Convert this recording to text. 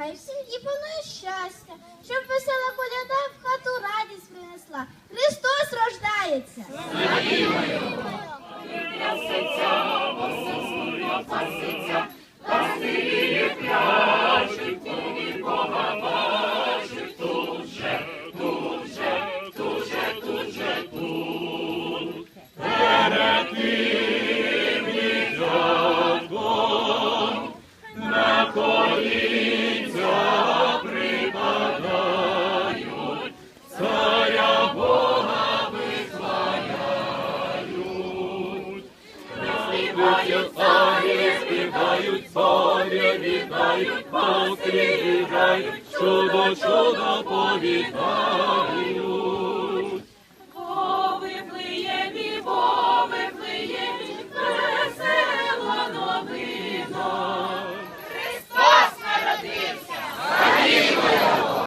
хай всім і панує щастя, щоб весела коляда в хату радість принесла. Христос рождається! Співають царі, співають царі, вітають, пастирі грають, чудо, чудо повідають.